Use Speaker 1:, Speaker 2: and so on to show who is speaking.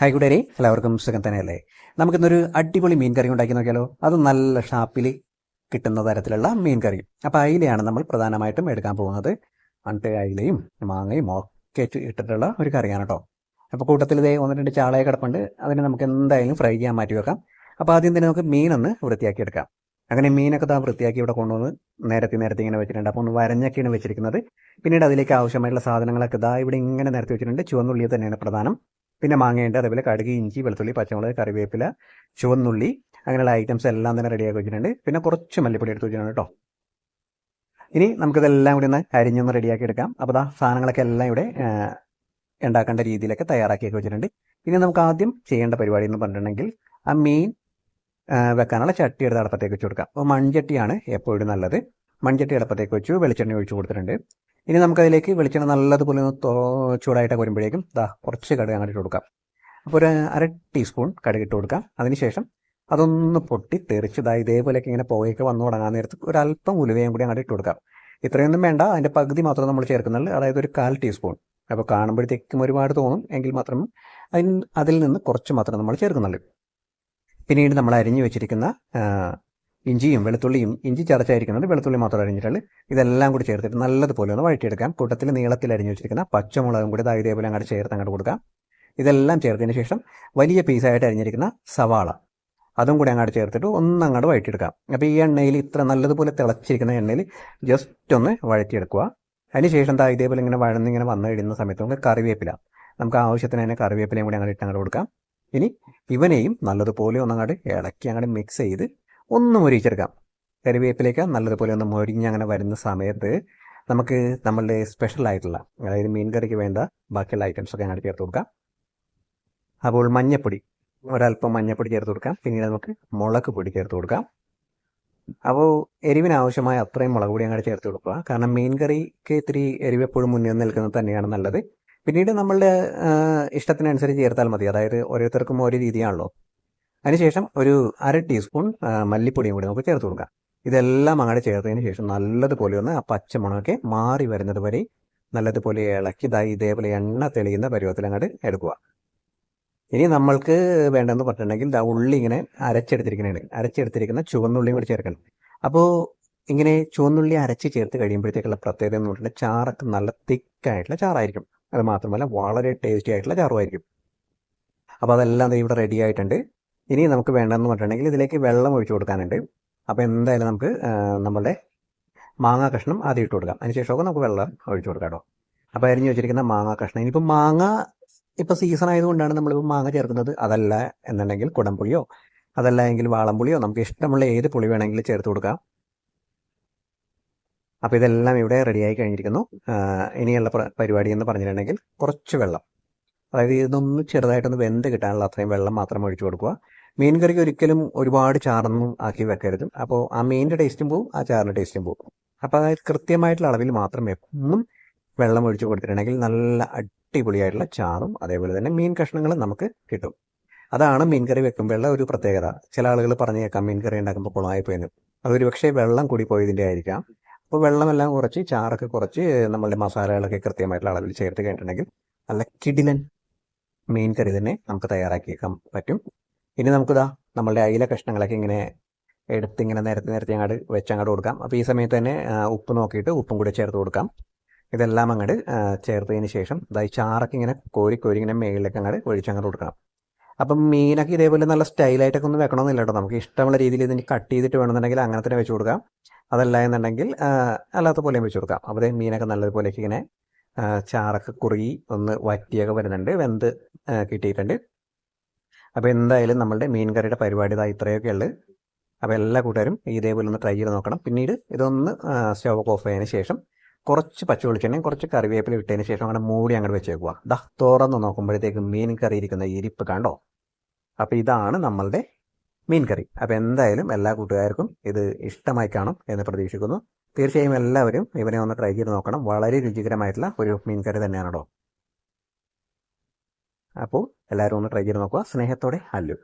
Speaker 1: Hi കൂട്ടുകാരെ എല്ലാവർക്കും സുഖം തന്നെയല്ലേ? നമുക്കിന്നൊരു അടിപൊളി മീൻ കറി ഉണ്ടാക്കി നോക്കിയാലോ? അത് നല്ല ഷാപ്പിൽ കിട്ടുന്ന തരത്തിലുള്ള മീൻ കറി അപ്പോൾ അയിലയാണ് നമ്മൾ പ്രധാനമായിട്ടും എടുക്കാൻ പോകുന്നത്. അണ്ട് അയിലയും മാങ്ങയും ഒക്കെ ഇട്ടിട്ടുള്ള ഒരു കറിയാണ് കേട്ടോ അപ്പോൾ കൂട്ടത്തിൽ ഇതേ ഒന്ന് രണ്ട് ചാളയെ കിടപ്പുണ്ട്. അതിനെ നമുക്ക് എന്തായാലും ഫ്രൈ ചെയ്യാൻ മാറ്റി വെക്കാം. അപ്പോൾ ആദ്യം തന്നെ നമുക്ക് മീനൊന്ന് വൃത്തിയാക്കി എടുക്കാം. അങ്ങനെ മീനൊക്കെ താ വൃത്തിയാക്കി ഇവിടെ കൊണ്ടുവന്ന് നേരത്തെ നേരത്തെ ഇങ്ങനെ വെച്ചിട്ടുണ്ട്. അപ്പോൾ ഒന്ന് വരഞ്ഞൊക്കെയാണ് വെച്ചിരിക്കുന്നത്. പിന്നീട് അതിലേക്ക് ആവശ്യമായിട്ടുള്ള സാധനങ്ങളൊക്കെ ഇതാ ഇവിടെ ഇങ്ങനെ നിരത്തി വെച്ചിട്ടുണ്ട്. ചുവന്നുള്ളിയിൽ തന്നെയാണ് പ്രധാനം. പിന്നെ മാങ്ങയുണ്ട് അതേപോലെ കടുക് ഇഞ്ചി വെളുത്തുള്ളി പച്ചമുളക് കറിവേപ്പില ചുവന്നുള്ളി അങ്ങനെയുള്ള ഐറ്റംസ് എല്ലാം തന്നെ റെഡിയാക്കി വെച്ചിട്ടുണ്ട്. പിന്നെ കുറച്ച് മല്ലിപ്പൊടി എടുത്ത് വെച്ചിട്ടുണ്ട് കേട്ടോ. ഇനി നമുക്കിതെല്ലാം കൂടി ഒന്ന് അരിഞ്ഞൊന്ന് റെഡിയാക്കി എടുക്കാം. അപ്പോൾ ആ സാധനങ്ങളൊക്കെ എല്ലാം ഇവിടെ ഉണ്ടാക്കേണ്ട രീതിയിലൊക്കെ തയ്യാറാക്കിയൊക്കെ വെച്ചിട്ടുണ്ട്. ഇനി നമുക്ക് ആദ്യം ചെയ്യേണ്ട പരിപാടി എന്ന് പറഞ്ഞിട്ടുണ്ടെങ്കിൽ ആ മീൻ വെക്കാനുള്ള ചട്ടി എടുത്ത് അടുപ്പത്തേക്ക് വെച്ച് കൊടുക്കാം. അപ്പോൾ മൺചട്ടിയാണ് എപ്പോഴും നല്ലത്. മൺചട്ടി അടുപ്പത്തേക്ക് വെച്ചു വെളിച്ചെണ്ണ ഒഴിച്ചു കൊടുത്തിട്ടുണ്ട്. ഇനി നമുക്കതിലേക്ക് വെളിച്ചെണ്ണ നല്ലതുപോലെ ഒന്ന് ചൂടായിട്ടൊക്കെ വരുമ്പോഴേക്കും ദാ കുറച്ച് കടുക് അങ്ങോട്ട് ഇട്ട് കൊടുക്കാം. അപ്പോൾ ഒരു അര ടീസ്പൂൺ കടുക് ഇട്ട് കൊടുക്കാം. അതിനുശേഷം അതൊന്ന് പൊട്ടി തെറിച്ച് ഇതാ ഇതേപോലെയൊക്കെ ഇങ്ങനെ പോയൊക്കെ വന്നു തുടങ്ങാൻ നേരത്ത് ഒരല്പം ഉലുവയും കൂടി അങ്ങോട്ട് ഇട്ട് കൊടുക്കാം. ഇത്രയൊന്നും വേണ്ട അതിന്റെ പകുതി മാത്രം നമ്മൾ ചേർക്കുന്നുള്ളൂ. അതായത് ഒരു കാൽ ടീസ്പൂൺ. അപ്പോൾ കാണുമ്പോഴത്തേക്കും ഒരുപാട് തോന്നും എങ്കിൽ മാത്രം അതിന് അതിൽ നിന്ന് കുറച്ച് മാത്രം നമ്മൾ ചേർക്കുന്നുള്ളൂ. പിന്നീട് നമ്മൾ അരിഞ്ഞു വെച്ചിരിക്കുന്ന ഇഞ്ചിയും വെളുത്തുള്ളിയും ഇഞ്ചി ചതച്ചായിരിക്കുന്നത് വെളുത്തുള്ളി മാത്രം അരിഞ്ഞിട്ടുള്ളൂ ഇതെല്ലാം കൂടി ചേർത്തിട്ട് നല്ലതുപോലെ ഒന്ന് വഴറ്റിയെടുക്കാം. കൂട്ടത്തിൽ നീളത്തിൽ അരിഞ്ഞു വെച്ചിരിക്കുന്ന പച്ചമുളകും കൂടി ഇതേപോലെ അങ്ങോട്ട് ചേർത്ത് അങ്ങോട്ട് കൊടുക്കാം. ഇതെല്ലാം ചേർത്തതിന് ശേഷം വലിയ പീസായിട്ട് അരിഞ്ഞിരിക്കുന്ന സവാള അതും കൂടി അങ്ങോട്ട് ചേർത്തിട്ട് ഒന്ന് അങ്ങോട്ട് വഴറ്റിയെടുക്കാം. അപ്പോൾ ഈ എണ്ണയിൽ ഇത്ര നല്ലതുപോലെ തിളച്ചിരിക്കുന്ന എണ്ണയിൽ ജസ്റ്റ് ഒന്ന് വഴറ്റിയെടുക്കുക. അതിനുശേഷം ദാ ഇതേപോലെ ഇങ്ങനെ വഴന്നിങ്ങനെ വന്നു കഴിയുന്ന സമയത്ത് നമുക്ക് കറിവേപ്പില നമുക്ക് ആവശ്യത്തിന് തന്നെ കറിവേപ്പിലയും കൂടി അങ്ങോട്ട് ഇട്ട് അങ്ങോട്ട് കൊടുക്കാം. ഇനി ഇവനെയും നല്ലതുപോലെ ഒന്നങ്ങോട്ട് ഇളക്കി അങ്ങോട്ട് മിക്സ് ചെയ്ത് ഒന്ന് മുരിച്ചെടുക്കാം കറിവേപ്പിലേക്ക് നല്ലതുപോലെ ഒന്ന് മുരിഞ്ഞ് അങ്ങനെ വരുന്ന സമയത്ത് നമുക്ക് നമ്മളുടെ സ്പെഷ്യൽ ആയിട്ടുള്ള അതായത് മീൻ കറിക്ക് വേണ്ട ബാക്കിയുള്ള ഐറ്റംസ് ഒക്കെ അങ്ങോട്ട് ചേർത്ത് കൊടുക്കാം. അപ്പോൾ മഞ്ഞപ്പൊടി ഒരല്പം മഞ്ഞപ്പൊടി ചേർത്ത് കൊടുക്കാം. പിന്നീട് നമുക്ക് മുളക് പൊടി ചേർത്ത് കൊടുക്കാം. അപ്പോൾ എരിവിന് ആവശ്യമായ അത്രയും മുളക് പൊടി അങ്ങോട്ട് ചേർത്ത് കൊടുക്കുക. കാരണം മീൻ കറിക്ക് ഇത്തിരി എരിവ് എപ്പോഴും മുന്നിൽ നിൽക്കുന്നത് തന്നെയാണ് നല്ലത്. പിന്നീട് നമ്മളുടെ ഇഷ്ടത്തിനനുസരിച്ച് ചേർത്താൽ മതി. അതായത് ഓരോരുത്തർക്കും ഓരോ രീതിയാണല്ലോ. അതിനുശേഷം ഒരു അര ടീസ്പൂൺ മല്ലിപ്പൊടിയും കൂടി നമുക്ക് ചേർത്ത് കൊടുക്കാം. ഇതെല്ലാം അങ്ങോട്ട് ചേർത്തതിന് ശേഷം നല്ലതുപോലെ ഒന്ന് ആ പച്ചമുളകൊക്കെ മാറി വരുന്നത് വരെ നല്ലതുപോലെ ഇളക്കി ഇതായി ഇതേപോലെ എണ്ണ തെളിയുന്ന പരുവത്തിൽ അങ്ങോട്ട് എടുക്കുക. ഇനി നമ്മൾക്ക് വേണ്ടതെന്ന് പറഞ്ഞിട്ടുണ്ടെങ്കിൽ ദാ ഉള്ളി ഇങ്ങനെ അരച്ചെടുത്തിരിക്കുന്നതാണ് അരച്ചെടുത്തിരിക്കുന്ന ചുവന്നുള്ളിയും കൂടി ചേർക്കണം. അപ്പോൾ ഇങ്ങനെ ചുവന്നുള്ളി അരച്ച് ചേർത്ത് കഴിയുമ്പോഴത്തേക്കുള്ള പ്രത്യേകത എന്ന് പറഞ്ഞിട്ടുണ്ടെങ്കിൽ ചാറൊക്കെ നല്ല തിക്കായിട്ടുള്ള ചാറായിരിക്കും. അത് മാത്രമല്ല വളരെ ടേസ്റ്റി ആയിട്ടുള്ള ചാറുമായിരിക്കും. അപ്പോൾ അതെല്ലാം ഇവിടെ റെഡി ആയിട്ടുണ്ട്. ഇനി നമുക്ക് വേണ്ടതെന്ന് പറഞ്ഞിട്ടുണ്ടെങ്കിൽ ഇതിലേക്ക് വെള്ളം ഒഴിച്ചു കൊടുക്കാനുണ്ട്. അപ്പോൾ എന്തായാലും നമുക്ക് നമ്മളുടെ മാങ്ങ കഷ്ണം ആദ്യം ഇട്ട് കൊടുക്കാം. അതിനുശേഷമൊക്കെ നമുക്ക് വെള്ളം ഒഴിച്ചു കൊടുക്കാം കേട്ടോ. അപ്പോൾ അരിഞ്ഞു വെച്ചിരിക്കുന്ന മാങ്ങ കഷ്ണം. ഇനിയിപ്പോൾ മാങ്ങ ഇപ്പോൾ സീസൺ ആയതുകൊണ്ടാണ് നമ്മളിപ്പോൾ മാങ്ങ ചേർക്കുന്നത്. അതല്ല എന്നുണ്ടെങ്കിൽ കുടംപുളിയോ അതല്ല എങ്കിൽ വാളംപുളിയോ നമുക്ക് ഇഷ്ടമുള്ള ഏത് പുളി വേണമെങ്കിലും ചേർത്ത് കൊടുക്കാം. അപ്പോൾ ഇതെല്ലാം ഇവിടെ റെഡിയായി കഴിഞ്ഞിരിക്കുന്നു. ഇനിയുള്ള പരിപാടി എന്ന് പറഞ്ഞിട്ടുണ്ടെങ്കിൽ കുറച്ച് വെള്ളം. അതായത് ഇതൊന്ന് ചെറുതായിട്ടൊന്ന് വെന്ത് കിട്ടാനുള്ള അത്രയും വെള്ളം മാത്രം ഒഴിച്ചു കൊടുക്കുക. മീൻ കറിക്ക് ഒരിക്കലും ഒരുപാട് ചാറൊന്നും ആക്കി വെക്കരുത്. അപ്പോൾ ആ മീനിന്റെ ടേസ്റ്റും പോവും ആ ചാറിന്റെ ടേസ്റ്റും പോവും. അപ്പോൾ അതായത് കൃത്യമായിട്ടുള്ള അളവിൽ മാത്രം എന്നും വെള്ളം ഒഴിച്ചു കൊടുത്തിട്ടുണ്ടെങ്കിൽ നല്ല അടിപൊളിയായിട്ടുള്ള ചാറും അതേപോലെ തന്നെ മീൻ കഷ്ണങ്ങളും നമുക്ക് കിട്ടും. അതാണ് മീൻ കറി വെക്കുമ്പോഴുള്ള ഒരു പ്രത്യേകത. ചില ആളുകൾ പറഞ്ഞു മീൻ കറി ഉണ്ടാക്കുമ്പോൾ കുളമായി പോയെന്ന് അതൊരു പക്ഷേ വെള്ളം കൂടി പോയതിന്റെ ആയിരിക്കാം. അപ്പോൾ വെള്ളമെല്ലാം കുറച്ച് ചാറൊക്കെ കുറച്ച് നമ്മളുടെ മസാലകളൊക്കെ കൃത്യമായിട്ടുള്ള അളവിൽ ചേർത്ത് കഴിഞ്ഞിട്ടുണ്ടെങ്കിൽ നല്ല കിടിലൻ മീൻ കറി തന്നെ നമുക്ക് തയ്യാറാക്കിയേക്കാൻ പറ്റും. ഇനി നമുക്കിതാ നമ്മളുടെ അയില കഷ്ണങ്ങളൊക്കെ ഇങ്ങനെ എടുത്ത് ഇങ്ങനെ നേരത്തെ നേരത്തെ അങ്ങോട്ട് വെച്ചങ്ങോട്ട് കൊടുക്കാം. അപ്പോൾ ഈ സമയത്ത് തന്നെ ഉപ്പ് നോക്കിയിട്ട് ഉപ്പും കൂടി ചേർത്ത് കൊടുക്കാം. ഇതെല്ലാം അങ്ങോട്ട് ചേർത്തതിന് ശേഷം ഇതായി ചാറൊക്കെ ഇങ്ങനെ കോരി കോരി ഇങ്ങനെ മേളിലേക്ക് അങ്ങോട്ട് ഒഴിച്ചങ്ങോട്ട് കൊടുക്കണം. അപ്പം മീനൊക്കെ ഇതേപോലെ നല്ല സ്റ്റൈലായിട്ടൊക്കെ ഒന്ന് വെക്കണമെന്നില്ല കേട്ടോ. നമുക്ക് ഇഷ്ടമുള്ള രീതിയിൽ ഇതിന് കട്ട് ചെയ്തിട്ട് വേണമെന്നുണ്ടെങ്കിൽ അങ്ങനെ തന്നെ വെച്ച് കൊടുക്കാം. അതല്ല എന്നുണ്ടെങ്കിൽ അല്ലാത്ത പോലെയും വെച്ച് കൊടുക്കാം. അപ്പോൾ മീനൊക്കെ നല്ലതുപോലെയൊക്കെ ഇങ്ങനെ ചാറൊക്കെ കുറുകി ഒന്ന് വറ്റിയൊക്കെ വരുന്നുണ്ട് വെന്ത് കിട്ടിയിട്ടുണ്ട്. അപ്പോൾ എന്തായാലും നമ്മളുടെ മീൻ കറിയുടെ പരിപാടി ഇതാ ഇത്രയൊക്കെ ഉള്ളൂ. അപ്പോൾ എല്ലാ കൂട്ടുകാരും ഇതേപോലെ ഒന്ന് ട്രൈ ചെയ്ത് നോക്കണം. പിന്നീട് ഇതൊന്ന് സ്റ്റവ് ഓഫ് ആയതിനു ശേഷം കുറച്ച് പച്ച വെളിച്ചെണ്ണയും കുറച്ച് കറിവേപ്പില ഇട്ടതിന് ശേഷം അങ്ങനെ മൂടി അങ്ങോട്ട് വെച്ചേക്കുക ദാ തുറന്ന് നോക്കുമ്പോഴത്തേക്ക് മീൻ കറി ഇരിക്കുന്ന ഇരിപ്പ് കണ്ടോ? അപ്പോൾ ഇതാണ് നമ്മളുടെ മീൻ കറി. അപ്പോൾ എന്തായാലും എല്ലാ കൂട്ടുകാർക്കും ഇത് ഇഷ്ടമായി കാണും എന്ന് പ്രതീക്ഷിക്കുന്നു. തീർച്ചയായും എല്ലാവരും ഇവനെ ഒന്ന് ട്രൈ ചെയ്ത് നോക്കണം. വളരെ രുചികരമായിട്ടുള്ള ഒരു മീൻ കറി തന്നെയാണ് കേട്ടോ അപ്പോൾ എല്ലാവരും ഒന്ന് ട്രൈ ചെയ്ത് നോക്കുക. സ്നേഹത്തോടെ അല്ലു.